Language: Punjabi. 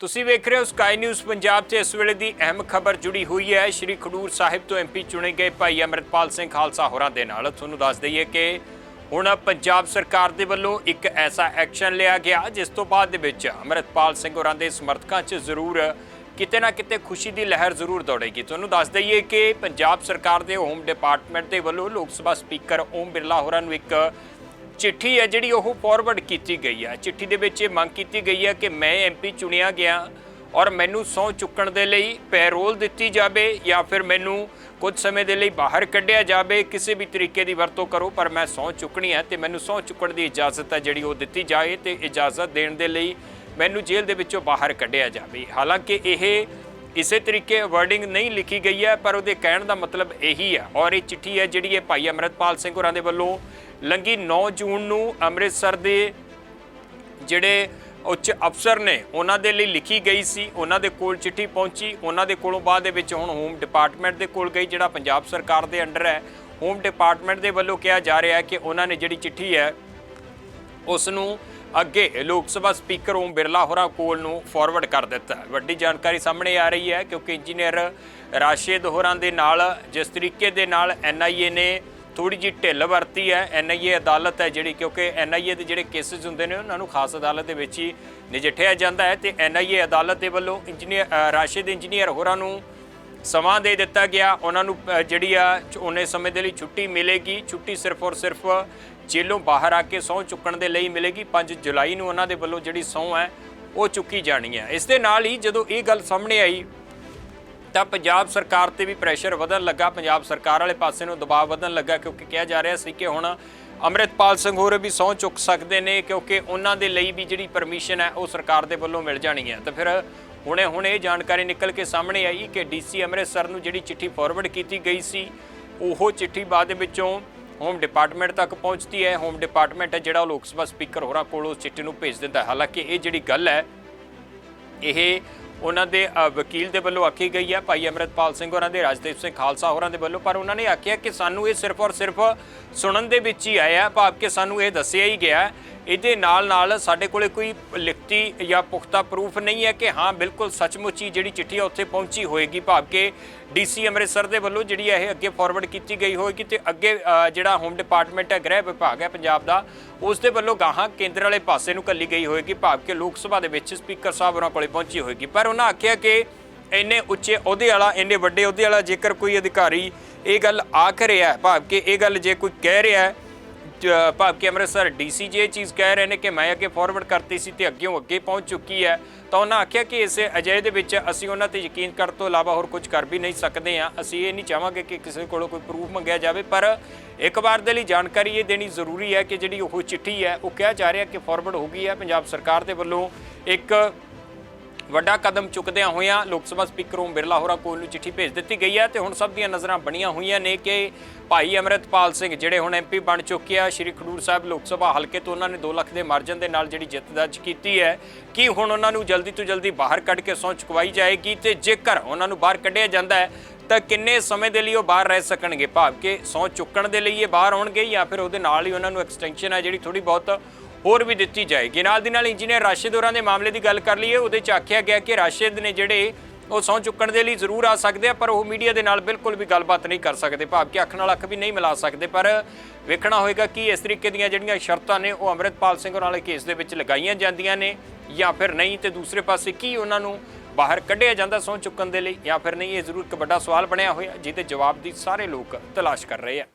ਤੁਸੀਂ ਵੇਖ ਰਹੇ ਹੋ ਸਕਾਈ ਨਿਊਜ਼ ਪੰਜਾਬ 'ਚ ਇਸ ਵੇਲੇ ਦੀ ਅਹਿਮ ਖਬਰ ਜੁੜੀ ਹੋਈ ਹੈ। ਸ਼੍ਰੀ ਖਡੂਰ ਸਾਹਿਬ ਤੋਂ ਐਮਪੀ ਚੁਣੇ ਗਏ ਭਾਈ ਅਮਰਿਤਪਾਲ ਸਿੰਘ ਖਾਲਸਾ ਹੋਰਾਂ ਦੇ ਨਾਲ। ਤੁਹਾਨੂੰ ਦੱਸ ਦਈਏ ਕਿ ਹੁਣ ਪੰਜਾਬ ਸਰਕਾਰ ਦੇ ਵੱਲੋਂ ਇੱਕ ਐਸਾ ਐਕਸ਼ਨ ਲਿਆ ਗਿਆ, ਜਿਸ ਤੋਂ ਬਾਅਦ ਦੇ ਵਿੱਚ ਅਮਰਿਤਪਾਲ ਸਿੰਘ ਹੋਰਾਂ ਦੇ ਸਮਰਥਕਾਂ 'ਚ ਜ਼ਰੂਰ ਕਿਤੇ ਨਾ ਕਿਤੇ ਖੁਸ਼ੀ ਦੀ ਲਹਿਰ ਜ਼ਰੂਰ ਦੌੜੇਗੀ। ਤੁਹਾਨੂੰ ਦੱਸ ਦਈਏ ਕਿ ਪੰਜਾਬ ਸਰਕਾਰ ਦੇ ਹੋਮ ਡਿਪਾਰਟਮੈਂਟ ਦੇ ਵੱਲੋਂ ਲੋਕ ਸਭਾ ਸਪੀਕਰ ਓਮ ਬਿਰਲਾ ਹੋਰਾਂ ਨੂੰ ਇੱਕ ਚਿੱਠੀ ਹੈ ਜਿਹੜੀ ਉਹ ਫਾਰਵਰਡ ਕੀਤੀ ਗਈ ਹੈ। ਚਿੱਠੀ ਦੇ ਵਿੱਚ ਇਹ ਮੰਗ ਕੀਤੀ ਗਈ ਹੈ ਕਿ ਮੈਂ ਐਮਪੀ ਚੁਣਿਆ ਗਿਆ ਔਰ ਮੈਨੂੰ ਸਹੁੰ ਚੁੱਕਣ ਦੇ ਲਈ ਪੈਰੋਲ ਦਿੱਤੀ ਜਾਵੇ ਜਾਂ ਫਿਰ ਮੈਨੂੰ ਕੁਝ ਸਮੇਂ ਦੇ ਲਈ ਬਾਹਰ ਕੱਢਿਆ ਜਾਵੇ। ਕਿਸੇ ਵੀ ਤਰੀਕੇ ਦੀ ਵਰਤੋਂ ਕਰੋ, ਪਰ ਮੈਂ ਸਹੁੰ ਚੁੱਕਣੀ ਹੈ ਤੇ ਮੈਨੂੰ ਸਹੁੰ ਚੁੱਕਣ ਦੀ ਇਜਾਜ਼ਤ ਹੈ ਜਿਹੜੀ ਉਹ ਦਿੱਤੀ ਜਾਏ ਤੇ ਇਜਾਜ਼ਤ ਦੇਣ ਦੇ ਲਈ ਮੈਨੂੰ ਜੇਲ੍ਹ ਦੇ ਵਿੱਚੋਂ ਬਾਹਰ ਕੱਢਿਆ ਜਾਵੇ। ਹਾਲਾਂਕਿ ਇਹ ਇਸੇ ਤਰੀਕੇ ਵਰਡਿੰਗ ਨਹੀਂ ਲਿਖੀ ਗਈ ਹੈ, ਪਰ ਉਹਦੇ ਕਹਿਣ ਦਾ ਮਤਲਬ ਇਹੀ ਹੈ। ਔਰ ਇਹ ਚਿੱਠੀ ਹੈ ਜਿਹੜੀ ਇਹ ਭਾਈ ਅਮਰਤਪਾਲ ਸਿੰਘ ਹੋਰਾਂ ਦੇ ਵੱਲੋਂ ਲੰਗੀ 9 ਜੂਨ ਨੂੰ ਅੰਮ੍ਰਿਤਸਰ ਦੇ ਜਿਹੜੇ ਉੱਚ ਅਫਸਰ ਨੇ, ਉਹਨਾਂ ਦੇ ਲਈ ਲਿਖੀ ਗਈ ਸੀ, ਉਹਨਾਂ ਦੇ ਕੋਲ ਚਿੱਠੀ ਪਹੁੰਚੀ, ਉਹਨਾਂ ਦੇ ਕੋਲੋਂ ਬਾਅਦ ਦੇ ਵਿੱਚ ਹੁਣ ਹੋਮ ਡਿਪਾਰਟਮੈਂਟ ਦੇ ਕੋਲ ਗਈ, ਜਿਹੜਾ ਪੰਜਾਬ ਸਰਕਾਰ ਦੇ ਅੰਡਰ ਹੈ। ਹੋਮ ਡਿਪਾਰਟਮੈਂਟ ਦੇ ਵੱਲੋਂ ਕਿਹਾ ਜਾ ਰਿਹਾ ਹੈ ਕਿ ਉਹਨਾਂ ਨੇ ਜਿਹੜੀ ਚਿੱਠੀ ਹੈ, ਉਸ ਨੂੰ ਅੱਗੇ ਲੋਕ ਸਭਾ ਸਪੀਕਰ ਓਮ ਬਿਰਲਾ ਹੋਰਾਂ ਕੋਲ ਨੂੰ ਫਾਰਵਰਡ ਕਰ ਦਿੱਤਾ ਵੱਡੀ ਜਾਣਕਾਰੀ ਸਾਹਮਣੇ ਆ ਰਹੀ ਹੈ ਕਿਉਂਕਿ ਇੰਜੀਨੀਅਰ ਰਾਸ਼ਿਦ ਹੋਰਾਂ ਦੇ ਨਾਲ, ਜਿਸ ਤਰੀਕੇ ਦੇ ਨਾਲ ਐਨਆਈਏ ਨੇ ਥੋੜੀ ਜਿਹੀ ਢਿੱਲ ਵਰਤੀ ਹੈ। ਐਨਆਈਏ ਅਦਾਲਤ ਹੈ ਜਿਹੜੀ, ਕਿਉਂਕਿ ਐਨਆਈਏ ਦੇ ਜਿਹੜੇ ਕੇਸਿਸ ਹੁੰਦੇ ਨੇ, ਉਹਨਾਂ ਨੂੰ ਖਾਸ ਅਦਾਲਤ ਦੇ ਵਿੱਚ ਹੀ ਨਜਿੱਠਿਆ ਜਾਂਦਾ ਹੈ ਤੇ ਐਨਆਈਏ ਅਦਾਲਤ ਦੇ ਵੱਲੋਂ ਇੰਜੀਨੀਅਰ ਰਾਸ਼ਿਦ ਇੰਜੀਨੀਅਰ ਹੋਰਾਂ ਨੂੰ ਸਮਾਂ ਦੇ ਦਿੱਤਾ ਗਿਆ। ਉਹਨਾਂ ਨੂੰ ਜਿਹੜੀ ਆ, ਚ- ਉਹਨੇ ਸਮੇਂ ਦੇ ਲਈ ਛੁੱਟੀ ਮਿਲੇਗੀ। ਛੁੱਟੀ ਸਿਰਫ ਔਰ ਸਿਰਫ ਜੇਲੋਂ ਬਾਹਰ ਆ ਕੇ ਸਹੁੰ ਚੁੱਕਣ ਦੇ ਲਈ ਮਿਲੇਗੀ। 5 ਜੁਲਾਈ ਨੂੰ ਉਹਨਾਂ ਦੇ ਵੱਲੋਂ ਜਿਹੜੀ ਸਹੁੰ ਹੈ, ਉਹ ਚੁੱਕੀ ਜਾਣੀ ਹੈ। ਇਸ ਦੇ ਨਾਲ ਹੀ ਜਦੋਂ ਇਹ ਗੱਲ ਸਾਹਮਣੇ ਆਈ ਤਾਂ ਪੰਜਾਬ ਸਰਕਾਰ ਤੇ ਵੀ ਪ੍ਰੈਸ਼ਰ ਵਧਣ ਲੱਗਾ। ਪੰਜਾਬ ਸਰਕਾਰ ਵਾਲੇ ਪਾਸੇ ਨੂੰ ਦਬਾਅ ਵਧਣ ਲੱਗਾ ਕਿਉਂਕਿ ਕਿਹਾ ਜਾ ਰਿਹਾ ਸੀ ਕਿ ਹੁਣ ਅੰਮ੍ਰਿਤਪਾਲ ਸਿੰਘ ਹੋਰ ਵੀ ਸਹੁੰ ਚੁੱਕ ਸਕਦੇ ਨੇ ਕਿਉਂਕਿ ਉਹਨਾਂ ਦੇ ਲਈ ਵੀ ਜਿਹੜੀ ਪਰਮਿਸ਼ਨ ਹੈ ਉਹ ਸਰਕਾਰ ਦੇ ਵੱਲੋਂ ਮਿਲ ਜਾਣੀ ਹੈ। ਤਾਂ ਫਿਰ ਹੁਣੇ ਹੁਣ ਇਹ ਜਾਣਕਾਰੀ ਨਿਕਲ ਕੇ ਸਾਹਮਣੇ ਆਈ ਕਿ ਡੀਸੀ ਅੰਮ੍ਰਿਤਸਰ ਨੂੰ ਜਿਹੜੀ ਚਿੱਠੀ ਫਾਰਵਰਡ ਕੀਤੀ ਗਈ ਸੀ, ਉਹ ਚਿੱਠੀ ਬਾਅਦ ਵਿੱਚੋਂ ਹੋਮ ਡਿਪਾਰਟਮੈਂਟ ਤੱਕ ਪਹੁੰਚਦੀ ਹੈ। ਹੋਮ ਡਿਪਾਰਟਮੈਂਟ ਹੈ ਜਿਹੜਾ ਉਹ ਲੋਕ ਸਭਾ ਸਪੀਕਰ ਹੋਰਾਂ ਕੋਲ ਉਸ ਚਿੱਠੀ ਨੂੰ ਭੇਜ ਦਿੰਦਾ ਹਾਲਾਂਕਿ ਇਹ ਜਿਹੜੀ ਗੱਲ ਹੈ, ਇਹ ਉਹਨਾਂ ਦੇ ਵਕੀਲ ਦੇ ਵੱਲੋਂ ਆਖੀ ਗਈ ਹੈ, ਭਾਈ ਅਮਰਿਤਪਾਲ ਸਿੰਘ ਹੋਰਾਂ ਦੇ, ਰਾਜਦੀਪ ਸਿੰਘ ਖਾਲਸਾ ਹੋਰਾਂ ਦੇ ਵੱਲੋਂ, ਪਰ ਉਹਨਾਂ ਨੇ ਆਖਿਆ ਕਿ ਸਾਨੂੰ ਇਹ ਸਿਰਫ ਔਰ ਸਿਰਫ ਸੁਣਨ ਦੇ ਵਿੱਚ ਹੀ ਆਇਆ, ਭਾਵ ਕਿ ਸਾਨੂੰ ਇਹ ਦੱਸਿਆ ਹੀ ਗਿਆ ਇਹਦੇ ਨਾਲ ਨਾਲ ਸਾਡੇ ਕੋਲੇ ਕੋਈ ਲਿਖਤੀ ਜਾਂ ਪੁਖਤਾ ਪ੍ਰੂਫ ਨਹੀਂ ਹੈ ਕਿ ਹਾਂ, ਬਿਲਕੁਲ ਸੱਚਮੁੱਚ ਹੀ ਜਿਹੜੀ ਚਿੱਠੀ ਆ ਉੱਥੇ ਪਹੁੰਚੀ ਹੋਏਗੀ। ਭਾਵ ਕਿ ਡੀਸੀ ਅੰਮ੍ਰਿਤਸਰ ਦੇ ਵੱਲੋਂ ਜਿਹੜੀ ਇਹ ਅੱਗੇ ਫਾਰਵਰਡ ਕੀਤੀ ਗਈ ਹੋਏਗੀ ਤੇ ਅੱਗੇ ਜਿਹੜਾ ਹੋਮ ਡਿਪਾਰਟਮੈਂਟ ਹੈ, ਗ੍ਰਹਿ ਵਿਭਾਗ ਹੈ ਪੰਜਾਬ ਦਾ, ਉਸ ਦੇ ਵੱਲੋਂ ਗਾਹਾਂ ਕੇਂਦਰ ਵਾਲੇ ਪਾਸੇ ਨੂੰ ਕੱਲੀ ਗਈ ਹੋਏਗੀ। ਭਾਵ ਕਿ ਲੋਕ ਸਭਾ ਦੇ ਵਿੱਚ ਸਪੀਕਰ ਸਾਹਿਬ ਉਹਨਾਂ ਕੋਲੇ ਪਹੁੰਚੀ ਹੋਏਗੀ। ਪਰ ਉਹਨਾਂ ਆਖਿਆ ਕਿ ਇੰਨੇ ਉੱਚੇ ਅਹੁਦੇ ਵਾਲਾ, ਇੰਨੇ ਵੱਡੇ ਅਹੁਦੇ ਵਾਲਾ ਜੇਕਰ ਕੋਈ ਅਧਿਕਾਰੀ ਇਹ ਗੱਲ ਆਖ ਰਿਹਾ ਹੈ, ਭਾਵ ਕਿ ਇਹ ਗੱਲ ਜੇ ਕੋਈ ਕਹਿ ਰਿਹਾ ਹੈ ਭਾਵ ਕਿ ਅੰਮ੍ਰਿਤਸਰ ਡੀਸੀ ਜੇ ਇਹ ਚੀਜ਼ ਕਹਿ ਰਹੇ ਨੇ ਕਿ ਮੈਂ ਅੱਗੇ ਫਾਰਵਰਡ ਕਰਤੀ ਸੀ ਤੇ ਅੱਗੇੋਂ ਅੱਗੇ ਪਹੁੰਚ ਚੁੱਕੀ ਹੈ। ਤਾਂ ਉਹਨਾਂ ਆਖਿਆ ਕਿ ਇਸ ਅਜਿਹੇ ਦੇ ਵਿੱਚ ਅਸੀਂ ਉਹਨਾਂ ਤੇ ਯਕੀਨ ਕਰਨ ਤੋਂ ਇਲਾਵਾ ਹੋਰ ਕੁਝ ਕਰ ਵੀ ਨਹੀਂ ਸਕਦੇ ਆ ਅਸੀਂ ਇਹ ਨਹੀਂ ਚਾਹਾਂਗੇ ਕਿ ਕਿਸੇ ਕੋਲੋਂ ਕੋਈ ਪ੍ਰੂਫ ਮੰਗਿਆ ਜਾਵੇ, ਪਰ ਇੱਕ ਵਾਰ ਦੇ ਲਈ ਜਾਣਕਾਰੀ ਇਹ ਦੇਣੀ ਜ਼ਰੂਰੀ ਹੈ ਕਿ ਜਿਹੜੀ ਉਹ ਚਿੱਠੀ ਹੈ, ਉਹ ਕਿਹਾ ਜਾ ਰਿਹਾ ਕਿ ਫਾਰਵਰਡ ਹੋ ਗਈ ਹੈ। ਪੰਜਾਬ ਸਰਕਾਰ ਦੇ ਵੱਲੋਂ ਇੱਕ ਵੱਡਾ ਕਦਮ ਚੁੱਕਦਿਆਂ ਹੋਇਆਂ ਲੋਕ ਸਭਾ ਸਪੀਕਰ ਓਮ ਬਿਰਲਾ ਹੋਰਾਂ ਕੋਲ ਨੂੰ ਚਿੱਠੀ ਭੇਜ ਦਿੱਤੀ ਗਈ ਹੈ ਤੇ ਹੁਣ ਸਭ ਦੀਆਂ ਨਜ਼ਰਾਂ ਬਣੀਆਂ ਹੋਈਆਂ ਨੇ ਕਿ ਭਾਈ ਅਮਰਿਤਪਾਲ ਸਿੰਘ ਜਿਹੜੇ ਹੁਣ ਐਮਪੀ ਬਣ ਚੁੱਕੇ ਆ, ਸ਼੍ਰੀ ਖਡੂਰ ਸਾਹਿਬ ਲੋਕ ਸਭਾ ਹਲਕੇ ਤੋਂ ਉਹਨਾਂ ਨੇ 2 ਲੱਖ ਦੇ ਮਾਰਜਨ ਦੇ ਨਾਲ ਜਿਹੜੀ ਜਿੱਤ ਦਰਜ ਕੀਤੀ ਹੈ, ਕਿ ਹੁਣ ਉਹਨਾਂ ਨੂੰ ਜਲਦੀ ਤੋਂ ਜਲਦੀ ਬਾਹਰ ਕੱਢ ਕੇ ਸਹੁੰ ਚੁਕਵਾਈ ਜਾਏਗੀ ਤੇ ਜੇਕਰ ਉਹਨਾਂ ਨੂੰ ਬਾਹਰ ਕੱਢਿਆ ਜਾਂਦਾ ਹੈ, ਤਾਂ ਕਿੰਨੇ ਸਮੇਂ ਦੇ ਲਈ ਉਹ ਬਾਹਰ ਰਹਿ ਸਕਣਗੇ? ਭਾਵ ਕਿ ਸਹੁੰ ਚੁੱਕਣ ਦੇ ਲਈ ਇਹ ਬਾਹਰ ਆਉਣਗੇ ਜਾਂ ਫਿਰ ਉਹਦੇ ਨਾਲ ਹੀ ਉਹਨਾਂ ਨੂੰ ਐਕਸਟੈਂਸ਼ਨ ਹੈ ਜਿਹੜੀ ਥੋੜੀ ਬਹੁਤ ਹੋਰ ਵੀ ਦਿੱਤੀ ਜਾਏਗੀ। ਨਾਲ ਦੀ ਨਾਲ ਇੰਜੀਨੀਅਰ ਰਾਸ਼ਿਦ ਹੋਰਾਂ ਦੇ ਮਾਮਲੇ ਦੀ ਗੱਲ ਕਰ ਲਈਏ, ਉਹਦੇ ਚ ਆਖਿਆ ਗਿਆ ਕਿ ਰਾਸ਼ਿਦ ਨੇ ਜਿਹੜੇ ਉਹ ਸਹੁੰ ਚੁੱਕਣ ਦੇ ਲਈ ਜ਼ਰੂਰ ਆ ਸਕਦੇ ਆ, ਪਰ ਉਹ ਮੀਡੀਆ ਦੇ ਨਾਲ ਬਿਲਕੁਲ ਵੀ ਗੱਲਬਾਤ ਨਹੀਂ ਕਰ ਸਕਦੇ। ਭਾਵ ਕਿ ਅੱਖ ਨਾਲ ਅੱਖ ਵੀ ਨਹੀਂ ਮਿਲਾ ਸਕਦੇ, ਪਰ ਵੇਖਣਾ ਹੋਏਗਾ ਕਿ ਇਸ ਤਰੀਕੇ ਦੀਆਂ ਜਿਹੜੀਆਂ ਸ਼ਰਤਾਂ ਨੇ, ਉਹ ਅਮਰਿਤਪਾਲ ਸਿੰਘ ਹੋਰਾਂ ਵਾਲੇ ਕੇਸ ਦੇ ਵਿੱਚ ਲਗਾਈਆਂ ਜਾਂਦੀਆਂ ਨੇ, ਜਾਂ ਫਿਰ ਨਹੀਂ ਤੇ ਦੂਸਰੇ ਪਾਸੇ ਕੀ ਉਹਨਾਂ ਨੂੰ ਬਾਹਰ ਕੱਢਿਆ ਜਾਂਦਾ ਸਹੁੰ ਚੁੱਕਣ ਦੇ ਲਈ, ਜਾਂ ਫਿਰ ਨਹੀਂ, ਇਹ ਜ਼ਰੂਰ ਇੱਕ ਵੱਡਾ ਸਵਾਲ ਬਣਿਆ ਹੋਇਆ, ਜਿਹਦੇ ਜਵਾਬ ਦੀ ਸਾਰੇ ਲੋਕ ਤਲਾਸ਼ ਕਰ ਰਹੇ ਆ।